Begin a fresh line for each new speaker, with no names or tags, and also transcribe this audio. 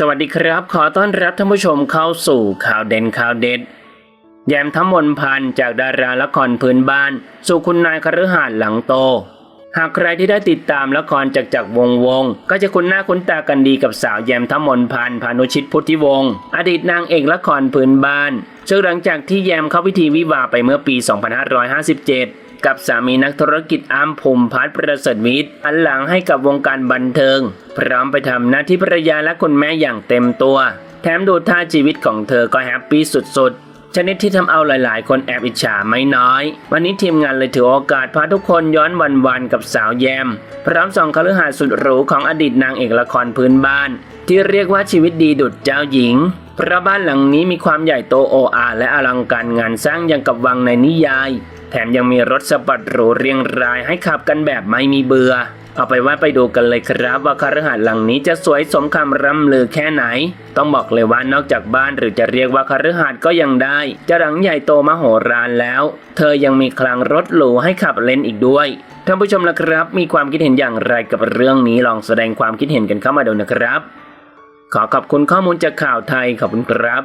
สวัสดีครับ ขอต้อนรับท่านผู้ชมเข้าสู่ข่าวเด่นข่าวเด็ด แยมทั้งมนพันจากดาราละครพื้นบ้าน สู่คุณนายคฤหาสน์หลังโต หากใครที่ได้ติดตามละครจากจากวงวง ก็จะคุ้นหน้าคุ้นตากันดีกับสาวแยมทั้งมนพันพานุชิตพุทธิวงศ์อดีตนางเอกละครพื้นบ้านซึ่งหลังจากที่แยมเข้าพิธีวิวาไปเมื่อปี 2557 กับสามีนักธุรกิจอามภูมิพัฒน์ประเสริฐวิทย์อันหลังให้กับวงการบันเทิง พร้อมไปทำหน้าที่ภรรยาและคุณแม่อย่างเต็มตัว แถมดูท่าชีวิตของเธอก็แฮปปี้สุดๆ ชนิดที่ทำเอาหลายๆ คนแอบอิจฉาไม่น้อย วันนี้ทีมงานเลยถือโอกาสพาทุกคนย้อนวันๆกับสาวแยม พร้อมส่องคฤหาสน์สุดหรูของอดีตนางเอกละครพื้นบ้าน ที่เรียกว่าชีวิตดีดุจเจ้าหญิงเพราะบ้านหลังนี้มีความใหญ่โตโออาและอลังการงานสร้างอย่างกับวังในนิยาย แถมยังมีรถสปอร์ตหรูเรียงรายให้ขับกันแบบไม่มีเบื่อ เอาไปว่าไปดูกันเลยครับว่าคฤหาสน์หลังนี้จะสวยสมคำร่ำลือแค่ไหน ต้องบอกเลยว่านอกจากบ้านหรือจะเรียกว่าคฤหาสน์ก็ยังได้ จะหลังใหญ่โตมโหฬารแล้ว เธอยังมีคลังรถหรูให้ขับเล่นอีกด้วยท่านผู้ชมละครับ มีความคิดเห็นอย่างไรกับเรื่องนี้ลองแสดงความคิดเห็นกันเข้ามาดูนะครับ ขอขอบคุณข้อมูลจากข่าวไทยขอบคุณครับ